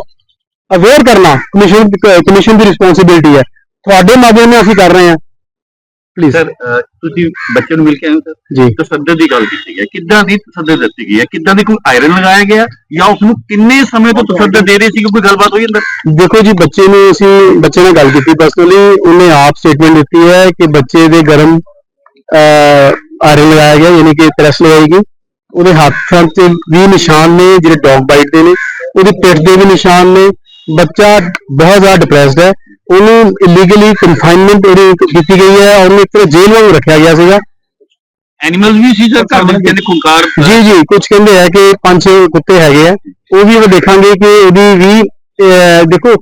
ਅਵੇਅਰ ਕਰਨਾ ਕਮਿਸ਼ਨ ਕਮਿਸ਼ਨ ਦੀ ਰਿਸਪੌਂਸਿਬਿਲਟੀ ਹੈ। ਤੁਹਾਡੇ ਮਾਧਿਅਮ ਨਾਲ ਅਸੀਂ ਕਰ ਰਹੇ ਹਾਂ। ਪਲੀਜ਼ ਸਰ ਤੁਸੀਂ ਬੱਚੇ ਨੂੰ ਮਿਲ ਕੇ ਆਏ ਹੋ ਸਰ ਜੀ। ਤਸੱਦਦ ਦੀ ਗੱਲ ਕੀਤੀ ਹੈ। ਕਿੱਦਾਂ ਦੀ ਤਸੱਦਦ ਦਿੱਤੀ ਗਈ ਹੈ? ਕਿੱਦਾਂ ਦੀ ਕੋਈ ਆਇਰਨ ਲਗਾਇਆ ਗਿਆ ਜਾਂ ਉਸ ਨੂੰ ਕਿੰਨੇ ਸਮੇਂ ਤੋਂ ਤਸੱਦਦ ਦੇ ਰਹੇ ਸੀ ਕੋਈ ਗੱਲਬਾਤ ਹੋਈ ਅੰਦਰ? ਦੇਖੋ ਜੀ ਬੱਚੇ ਨੂੰ ਅਸੀਂ ਬੱਚੇ ਨਾਲ ਗੱਲ ਕੀਤੀ ਪਰਸਨਲੀ ਉਹਨੇ ਆਪ ਸਟੇਟਮੈਂਟ ਦਿੱਤੀ ਹੈ ਕਿ ਬੱਚੇ ਦੇ ਗਰਮ ਆਇਰਨ ਲਗਾਇਆ ਗਿਆ ਯਾਨੀ ਕਿ ਪ੍ਰੈਸ ਲਗਾਈ ਗਈ। ਉਹਦੇ ਹੱਥਾਂ ਤੇ ਵੀ ਨਿਸ਼ਾਨ ਨੇ ਜਿਹੜੇ ਡੌਗ ਬਾਈਟ ਦੇ ਨੇ। ਉਹਦੀ ਪਿੱਠ ਦੇ ਵੀ ਨਿਸ਼ਾਨ ਨੇ। ਬੱਚਾ ਬਹੁਤ ਜ਼ਿਆਦਾ ਡਿਪਰੈਸਡ ਹੈ। ਉਹਨੂੰ ਇਲੀਗਲੀ ਕਨਫਾਈਨਮੈਂਟ ਉਹਦੀ ਕੀਤੀ ਗਈ ਹੈ ਉਹਨੂੰ ਇੱਕ ਤਰ੍ਹਾਂ ਜੇਲ੍ਹ ਵਾਂਗ ਰੱਖਿਆ ਗਿਆ ਸੀਗਾ। ਐਨੀਮਲਸ ਵੀ ਸੀ ਸਰ? ਘਰ ਵਿੱਚ ਕਹਿੰਦੇ ਖੁੰਕਾਰ ਜੀ ਜੀ ਕੁਝ ਕਹਿੰਦੇ ਆ ਕਿ ਪੰਜ ਛੇ ਕੁੱਤੇ ਹੈਗੇ ਆ। ਉਹ ਵੀ ਉਹ ਦੇਖਾਂਗੇ ਕਿ ਉਹਦੀ ਵੀ ਅਹ, ਦੇਖੋ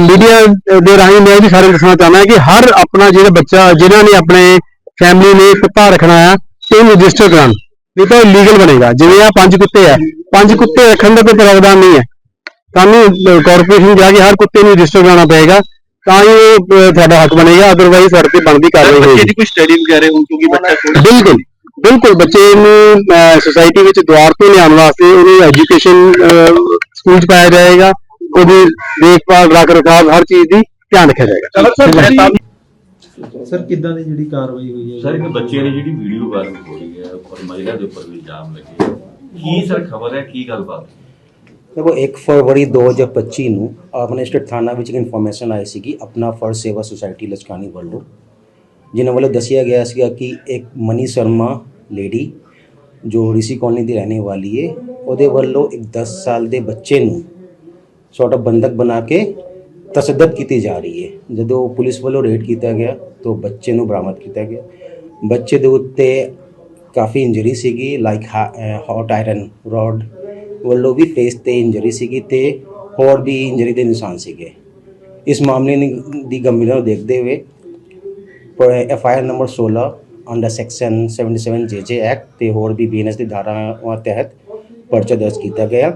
ਮੀਡੀਆ ਦੇ ਰਾਹੀਂ ਮੈਂ ਇਹ ਵੀ ਸਾਰੇ ਦੱਸਣਾ ਚਾਹੁੰਦਾ ਕਿ ਹਰ ਆਪਣਾ ਜਿਹੜਾ ਬੱਚਾ ਜਿਨ੍ਹਾਂ ਨੇ ਆਪਣੇ ਫੈਮਿਲੀ ਨੇ ਕੁੱਤਾ ਰੱਖਣਾ ਆ ਤੇ ਉਹਨੂੰ ਰਜਿਸਟਰ ਕਰਾਉਣ। ਨਹੀਂ ਤਾਂ ਲੀਗਲ ਬਣੇਗਾ। ਜਿਵੇਂ ਆ ਪੰਜ ਕੁੱਤੇ ਆ। ਪੰਜ ਕੁੱਤੇ ਰੱਖਣ ਦਾ ਕੋਈ ਪ੍ਰਾਵਧਾਨ ਨਹੀਂ ਹੈ। ਤੁਹਾਨੂੰ ਕਾਰਪੋਰੇਸ਼ਨ ਜਾ ਕੇ ਹਰ ਕੁੱਤੇ ਨੂੰ ਰਜਿਸਟਰ ਕਰਾਉਣਾ ਪਏਗਾ। ਤਾਂ ਹੀ ਉਹ ਅਹ, ਤੁਹਾਡਾ ਹੱਕ ਬਣੇਗਾ ਅਦਰਵਾਈਜ਼ ਤੁਹਾਡੇ ਤੇ ਬਣਦੀ ਕਾਰਵਾਈ ਬੱਚੇ ਹੋਏਗੀ। ਦੀ ਕੋਈ ਸਟੱਡੀ ਵਗੈਰਾ ਹੁਣ ਕਿਉਂਕਿ ਬੱਚਾ ਛੋਟਾ ਬਿਲਕੁਲ ਬਿਲਕੁਲ ਬੱਚੇ ਨੂੰ ਸੋਸਾਇਟੀ ਵਿੱਚ ਦੁਆਰ ਤੋਂ ਲਿਆਉਣ ਵਾਸਤੇ ਉਹਨੂੰ ਐਜੂਕੇਸ਼ਨ ਸਕੂਲ ਚ ਪਾਇਆ ਜਾਏਗਾ। ਉਹਦੀ ਦੇਖਭਾਲ ਰੱਖ ਰਖਾਵ ਹਰ ਚੀਜ਼ ਦੀ ਧਿਆਨ ਰੱਖਿਆ ਜਾਏਗਾ। ਸਰ ਕਿੱਦਾਂ ਦੀ ਜਿਹੜੀ ਕਾਰਵਾਈ ਹੋਈ ਹੈ? ਸਰ ਇੱਕ ਬੱਚੇ ਦੀ ਜਿਹੜੀ ਵੀਡੀਓ ਵਾਇਰਲ ਹੋ ਰਹੀ ਹੈ ਔਰ ਮਹਿਲਾ ਦੇ ਉੱਪਰ ਵੀ ਇਲਜ਼ਾਮ ਲੱਗੇ। ਹੈ। ਕੀ ਸਰ ਖਬਰ ਹੈ? ਕੀ ਗੱਲਬਾਤ? ਹੈ? ਦੇਖੋ 1 ਫਰਵਰੀ 2025 ਨੂੰ ਆਪਣੇ ਸਟੇਟ ਥਾਣਾ ਵਿੱਚ ਇੱਕ ਇਨਫੋਰਮੇਸ਼ਨ ਆਈ ਸੀਗੀ, ਆਪਣਾ ਫਰਜ਼ ਸੇਵਾ ਸੁਸਾਇਟੀ ਲਸਕਾਨੀ ਵੱਲੋਂ, ਜਿਨ੍ਹਾਂ ਵੱਲੋਂ ਦੱਸਿਆ ਗਿਆ ਸੀਗਾ ਕਿ ਇੱਕ ਮਨੀ ਸ਼ਰਮਾ ਲੇਡੀ ਜੋ ਰਿਸ਼ੀ ਕਲੋਨੀ ਦੀ ਰਹਿਣੇ ਵਾਲੀ ਹੈ ਉਹਦੇ ਵੱਲੋਂ ਇੱਕ 10 ਸਾਲ ਦੇ ਬੱਚੇ ਨੂੰ ਸੌਟ ਆਫ ਬੰਦਕ ਬਣਾ ਕੇ ਤਸੱਦਦ ਕੀਤੀ ਜਾ ਰਹੀ ਹੈ ਜਦੋਂ ਪੁਲਿਸ ਵੱਲੋਂ ਰੇਡ ਕੀਤਾ ਗਿਆ, ਤਾਂ ਬੱਚੇ ਨੂੰ ਬਰਾਮਦ ਕੀਤਾ ਗਿਆ। ਬੱਚੇ ਦੇ ਉੱਤੇ ਕਾਫੀ ਇੰਜਰੀ ਸੀਗੀ ਲਾਈਕ ਹੌਟ ਆਇਰਨ ਰੋਡ ਵੱਲੋਂ ਵੀ ਫੇਸ ਤੇ ਇੰਜਰੀ ਸੀਗੀ ਤੇ ਹੋਰ ਵੀ ਇੰਜਰੀ ਦੇ ਨਿਸ਼ਾਨ ਸੀਗੇ। ਇਸ ਮਾਮਲੇ ਦੀ ਗੰਭੀਰਤਾ ਨੂੰ ਦੇਖਦੇ ਹੋਏ F I R number 16 under section 77 J act ਤੇ ਹੋਰ ਵੀ ਬੀਐਨਐਸ ਦੀ ਧਾਰਾਵਾਂ ਤਹਿਤ ਪਰਚਾ ਦਰਜ ਕੀਤਾ ਗਿਆ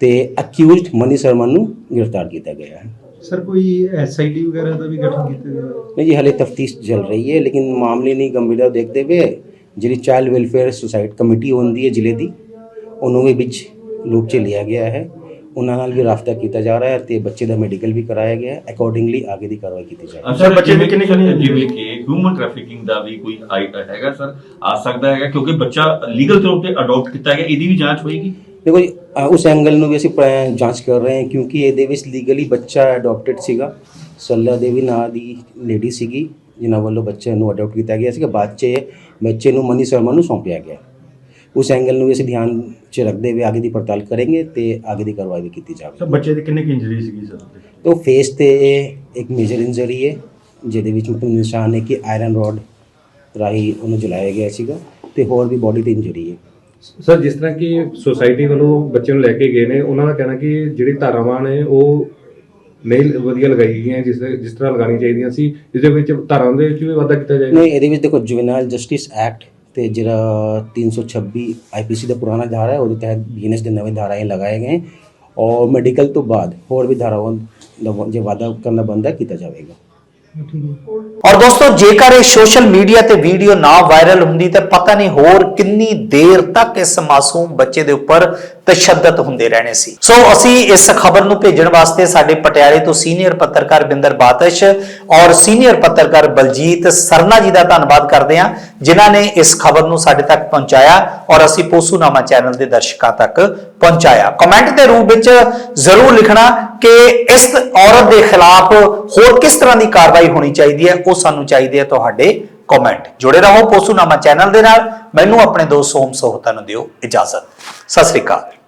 ਤੇ ਅਕਿਊਜ਼ਡ ਮਨੀ ਸ਼ਰਮਾ ਨੂੰ ਗ੍ਰਿਫਤਾਰ ਕੀਤਾ ਗਿਆ ਹੈ। ਸਰ ਕੋਈ ਐਸਆਈਟੀ ਵਗੈਰਾ ਦਾ ਵੀ ਗਠਨ ਕੀਤਾ ਗਿਆ? ਨਹੀਂ ਜੀ ਹਲੇ ਤਫਤੀਸ਼ ਚੱਲ ਰਹੀ ਹੈ ਲੇਕਿਨ ਮਾਮਲੇ ਦੀ ਗੰਭੀਰਤਾ ਦੇਖਦੇ ਹੋਏ ਜਿਹੜੀ ਚਾਈਲਡ ਵੈਲਫੇਅਰ ਸੁਸਾਇਟੀ ਕਮੇਟੀ ਹੁੰਦੀ ਹੈ ਜ਼ਿਲ੍ਹੇ ਦੀ ਉਹਨੂੰ ਵੀ ਵਿੱਚ ਲੂਪ 'ਚ ਲਿਆ ਗਿਆ ਹੈ। ਉਹਨਾਂ ਨਾਲ ਵੀ ਰਾਬਤਾ ਕੀਤਾ ਜਾ ਰਿਹਾ ਹੈ ਤੇ ਬੱਚੇ ਦਾ ਮੈਡੀਕਲ ਵੀ ਕਰਾਇਆ ਗਿਆ ਹੈ। ਅਕੋਰਡਿੰਗਲੀ ਅੱਗੇ ਦੀ ਕਾਰਵਾਈ ਕੀਤੀ ਜਾਏਗੀ। ਸਰ ਬੱਚੇ ਦੀ ਕਿੰਨੀ ਕਿੰਨੀ ਜਿਵੇਂ ਕਿ ਹਿਊਮਨ ਟ੍ਰੈਫਿਕਿੰਗ ਦਾ ਵੀ ਕੋਈ ਆਈ- ਹੈਗਾ ਸਰ ਆ ਸਕਦਾ ਹੈਗਾ ਕਿਉਂਕਿ ਬੱਚਾ ਲੀਗਲ ਤੌਰ ਤੇ ਅਡਾਪਟ ਕੀਤਾ ਗਿਆ ਇਹਦੀ ਵੀ ਜਾਂਚ ਹੋਏਗੀ। ਦੇਖੋ ਜੀ ਉਸ ਐਂਗਲ ਨੂੰ ਵੀ ਅਸੀਂ ਜਾਂਚ ਕਰ ਰਹੇ ਹਾਂ ਕਿਉਂਕਿ ਇਹਦੇ ਵਿੱਚ ਲੀਗਲੀ ਬੱਚਾ ਅਡਾਪਟਡ ਸੀਗਾ। ਸੱਲਾ ਦੇਵੀ ਨਾਂ ਦੀ ਲੇਡੀ ਸੀਗੀ ਜਿਨ੍ਹਾਂ ਵੱਲੋਂ ਬੱਚੇ ਨੂੰ ਅਡਾਪਟ ਕੀਤਾ ਗਿਆ ਸੀਗਾ। ਬਾਅਦ 'ਚ ਬੱਚੇ ਨੂੰ ਮਨੀ ਸ਼ਰਮਾ ਨੂੰ ਸੌਂਪਿਆ ਗਿਆ। ਉਸ ਐਂਗਲ ਨੂੰ ਵੀ ਅਸੀਂ ਧਿਆਨ 'ਚ ਰੱਖਦੇ ਹੋਏ ਅੱਗੇ ਦੀ ਪੜਤਾਲ ਕਰਾਂਗੇ ਤੇ ਅੱਗੇ ਦੀ ਕਾਰਵਾਈ ਵੀ ਕੀਤੀ ਜਾਵੇਗੀ। ਸਰ ਬੱਚੇ ਦੀ ਕਿੰਨੀ ਕੁ ਇੰਜਰੀ ਸੀਗੀ ਸਰ? ਤੋ ਫੇਸ ਤੇ ਇੱਕ ਮੇਜਰ ਇੰਜਰੀ ਹੈ ਜਿਹਦੇ ਵਿੱਚ ਮੁੱਖ ਨਿਸ਼ਾਨ ਹੈ ਕਿ ਆਇਰਨ ਰੋਡ ਰਾਹੀਂ ਉਹਨੂੰ ਜਲਾਇਆ ਗਿਆ ਸੀਗਾ ਤੇ ਹੋਰ ਵੀ ਬੋਡੀ ਤੇ ਇੰਜਰੀ ਹੈ। ਸਰ ਜਿਸ ਤਰ੍ਹਾਂ ਕਿ ਸੁਸਾਇਟੀ ਵੱਲੋਂ ਬੱਚੇ ਨੂੰ ਲੈ ਕੇ ਗਏ ਨੇ ਉਹਨਾਂ ਦਾ ਕਹਿਣਾ ਕਿ ਜਿਹੜੀ ਧਾਰਾਵਾਂ ਨੇ ਉਹ ਨਹੀਂ ਵਧੀਆ ਲਗਾਈ ਗਈਆਂ ਜਿਸ ਜਿਸ ਤਰ੍ਹਾਂ ਲਗਾਉਣੀ ਚਾਹੀਦੀਆਂ ਸੀ ਇਸ ਦੇ ਵਿੱਚ ਧਾਰਾਵਾਂ ਦੇ ਵਿੱਚ ਵੀ ਵਾਧਾ ਕੀਤਾ ਜਾਏਗਾ? ਨਹੀਂ ਇਹਦੇ ਵਿੱਚ ਦੇਖੋ ਜੁਵੈਨਾਈਲ ਜਸਟਿਸ ਐਕਟ ਤੇ ਜਿਹੜਾ 326 ਆਈਪੀਸੀ ਦਾ ਪੁਰਾਣਾ ਧਾਰਾ ਹੈ, ਉਹਦੇ ਤਹਿਤ ਬੀਐਨਐਸ ਦੇ ਨਵੇਂ ਧਾਰਾਏ ਲਗਾਏ ਗਏ। ਔਰ ਮੈਡੀਕਲ ਤੋਂ ਬਾਅਦ ਹੋਰ ਵੀ ਧਾਰਾਵਾਂ ਦਾ ਜੇ ਵਾਧਾ ਕਰਨਾ ਬੰਦਾ ਕੀਤਾ ਜਾਵੇਗਾ। ਔਰ ਦੋਸਤੋ, ਜੇਕਰ ਇਹ ਸੋਸ਼ਲ ਮੀਡੀਆ ਤੇ ਵੀਡੀਓ ਨਾ ਵਾਇਰਲ ਹੁੰਦੀ, ਤਾਂ ਪਤਾ ਨਹੀਂ ਹੋਰ ਕਿੰਨੀ ਦੇਰ ਤੱਕ ਇਸ ਮਾਸੂਮ ਬੱਚੇ ਦੇ ਉੱਪਰ ਤਸ਼ੱਦਦ ਹੁੰਦੇ ਰਹਿਣੇ ਸੀ। ਸੋ ਅਸੀਂ ਇਸ ਖਬਰ ਨੂੰ ਭੇਜਣ ਵਾਸਤੇ ਸਾਡੇ ਪਟਿਆਲੇ ਤੋਂ ਸੀਨੀਅਰ ਪੱਤਰਕਾਰ ਬਿੰਦਰ ਬਾਤਸ਼ ਔਰ ਸੀਨੀਅਰ ਪੱਤਰਕਾਰ ਬਲਜੀਤ ਸਰਨਾ ਜੀ ਦਾ ਧੰਨਵਾਦ ਕਰਦੇ ਹਾਂ। ਜਿਨ੍ਹਾਂ ਨੇ ਇਸ ਖਬਰ ਨੂੰ ਸਾਡੇ ਤੱਕ ਪਹੁੰਚਾਇਆ ਔਰ ਅਸੀਂ ਪੋਸੂਨਾਮਾ ਚੈਨਲ ਦੇ ਦਰਸ਼ਕਾਂ ਤੱਕ ਪਹੁੰਚਾਇਆ। ਕਮੈਂਟ ਦੇ ਰੂਪ ਵਿੱਚ ਜ਼ਰੂਰ ਲਿਖਣਾ ਕਿ ਇਸ ਔਰਤ ਦੇ ਖਿਲਾਫ ਹੋਰ ਕਿਸ ਤਰ੍ਹਾਂ ਦੀ ਕਾਰਵਾਈ ਹੋਣੀ ਚਾਹੀਦੀ ਹੈ, ਉਹ ਸਾਨੂੰ ਚਾਹੀਦੀ ਹੈ ਤੁਹਾਡੇ ਕਮੈਂਟ। ਜੁੜੇ ਰਹੋ ਪੋਸੂਨਾਮਾ ਚੈਨਲ ਦੇ ਨਾਲ। ਮੈਨੂੰ ਆਪਣੇ ਦੋਸਤ ਸੋਮ ਸੋਹਤਾ ਨੂੰ ਦਿਓ ਇਜਾਜ਼ਤ। ਸਤਿ ਸ੍ਰੀ ਅਕਾਲ।